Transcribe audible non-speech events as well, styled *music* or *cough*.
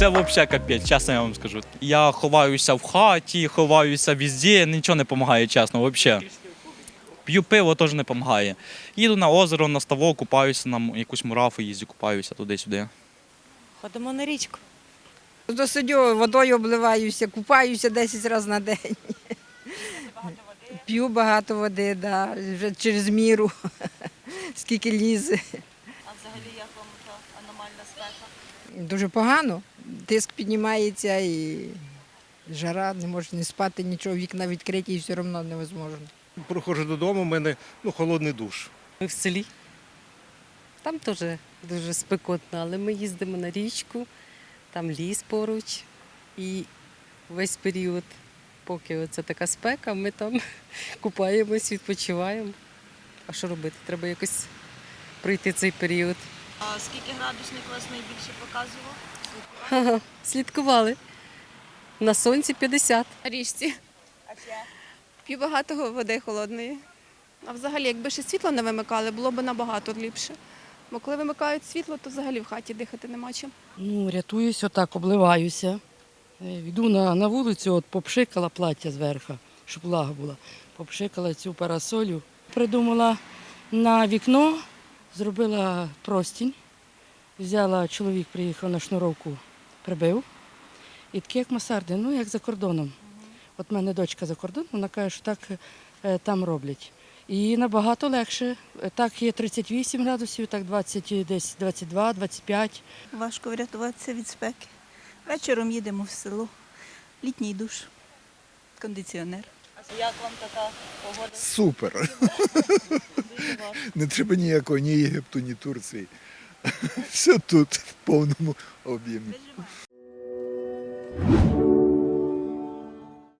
Це взагалі капець, чесно я вам скажу. Я ховаюся в хаті, ховаюся везде, нічого не допомагає, чесно, взагалі. П'ю пиво теж не допомагає. Їду на озеро, на ставок, купаюся на якусь мурафу, їздю, купаюся туди-сюди. Ходимо на річку. До сидю, водою обливаюся, купаюся 10 разів на день. П'ю багато води, да, вже через міру, *laughs* скільки лізе. А взагалі як вам та аномальна спека? Дуже погано. Тиск піднімається і жара, не можеш не спати, нічого, вікна відкриті і все одно невозможно. Проходжу додому, у мене ну, холодний душ. Ми в селі. Там теж дуже спекотно, але ми їздимо на річку, там ліс поруч. І весь період, поки це така спека, ми там *laughs* купаємось, відпочиваємо. А що робити? Треба якось пройти цей період. А скільки градусник вас найбільше показував? Ага, *laughs* слідкували. На сонці 50. річці. А ще? П'ю багато води холодної. А взагалі, якби ще світло не вимикали, було б набагато ліпше. Бо коли вимикають світло, то взагалі в хаті дихати нема чим. Ну, рятуюсь, отак, обливаюся. Е, Йду на, на вулицю, от попшикала плаття зверху, щоб влага була. Попшикала цю парасолю. Придумала на вікно, зробила простінь. Взяла, чоловік приїхав на шнуровку, прибив. І таке, як масарди, ну як за кордоном. От в мене дочка за кордоном, вона каже, що так е, там роблять. І набагато легше. Так є 38 градусів, так 20, десь 22, 25. Важко врятуватися від спеки. Вечором їдемо в село, літній душ, кондиціонер. А як вам така погода? Супер. *laughs* Не треба ніякого ні Єгипту, ні Турції. *laughs* Все тут в повному об'ємі.